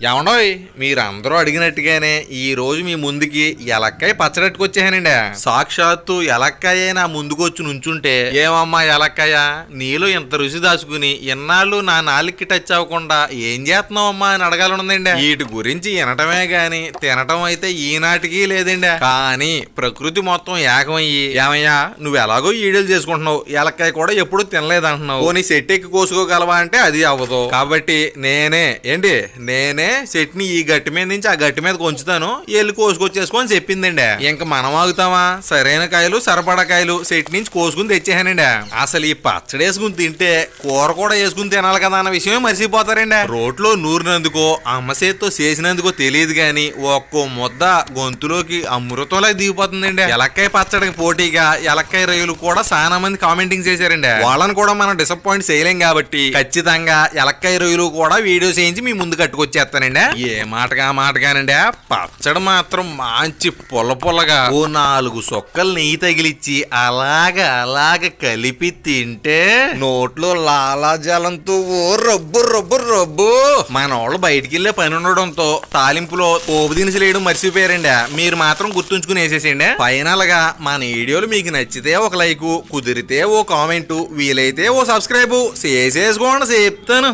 ఏమండోయ్ మీరందరూ అడిగినట్టుగానే ఈ రోజు మీ ముందుకి ఎలక్కాయ పచ్చడెట్టుకొచ్చానండి సాక్షాత్తు ఎలక్కాయ నా ముందుకొచ్చి నుంచుంటే ఏమమ్మా ఎలక్కాయ? నీలో ఇంత రుచి దాచుకుని ఇన్నాళ్ళు నా నాలుగుకి టచ్ అవ్వకుండా ఏం చేస్తున్నావమ్మా అని అడగాలనుందండి. వీటి గురించి వినటమే గాని తినటం అయితే ఈనాటికి లేదండి. కానీ ప్రకృతి మొత్తం ఏకమయ్యి ఏమయ్యా నువ్వు ఎలాగో ఈడలు చేసుకుంటున్నావు ఎలక్కాయ కూడా ఎప్పుడు తినలేదంటున్నావు. పోనీ సెట్ ఎక్కి కోసుకోగలవా అంటే అది అవ్వదు. కాబట్టి నేనే ఏంటి? నేనే సెట్ని ఈ గట్టి మీద నుంచి ఆ గట్టి మీద కొంచుతాను వెళ్ళి కోసుకొచ్చేసుకొని చెప్పిందండి. ఇంక మనం ఆగుతావా సరైన కాయలు సరపడా కాయలు సెట్ నుంచి కోసుకుని తెచ్చేసానండి. అసలు ఈ పచ్చడి వేసుకుని తింటే కూర కూడా వేసుకుని తినాలి కదా అన్న విషయమే మర్చిపోతారండి. రోట్లో నూరినందుకో అమ్మ చేత్తో చేసినందుకో తెలియదు గాని ఒక్కో ముద్ద గొంతులోకి అమృతంలా దిగిపోతుందండి. ఎలక్కాయ పచ్చడికి పోటీగా ఎలక్కాయ రొయ్యలు కూడా చాలా మంది కామెంటింగ్ చేశారండి. వాళ్ళని కూడా మనం డిసప్పాయింట్ చేయలేం కాబట్టి ఖచ్చితంగా ఎలక్కాయ రొయ్యలు కూడా వీడియో చేయించి మీ ముందు కట్టుకొచ్చేస్తాం. కట్టుకొచ్చేస్తానండి ఏ మాటగా మాటగానండి పచ్చడి మాత్రం మంచి పొల్ల పొల్లగా ఓ నాలుగు సొక్కలు నెయ్యి తగిలిచ్చి అలాగ అలాగ కలిపి తింటే నోట్లో లాలాజలంతో ఓ రబ్బు రబ్బు రబ్బు మన వాళ్ళు బయటికి వెళ్ళే పని ఉండడంతో తాలింపులో పోపు దినుసులు వేయడం మర్చిపోయారండి మీరు మాత్రం గుర్తుంచుకుని వేసేసేయండి ఫైనల్గా మన వీడియోలు మీకు నచ్చితే ఒక లైక్ కుదిరితే ఓ కామెంట్ వీలైతే ఓ సబ్స్క్రైబ్ చేసేసుకోండి చెప్తాను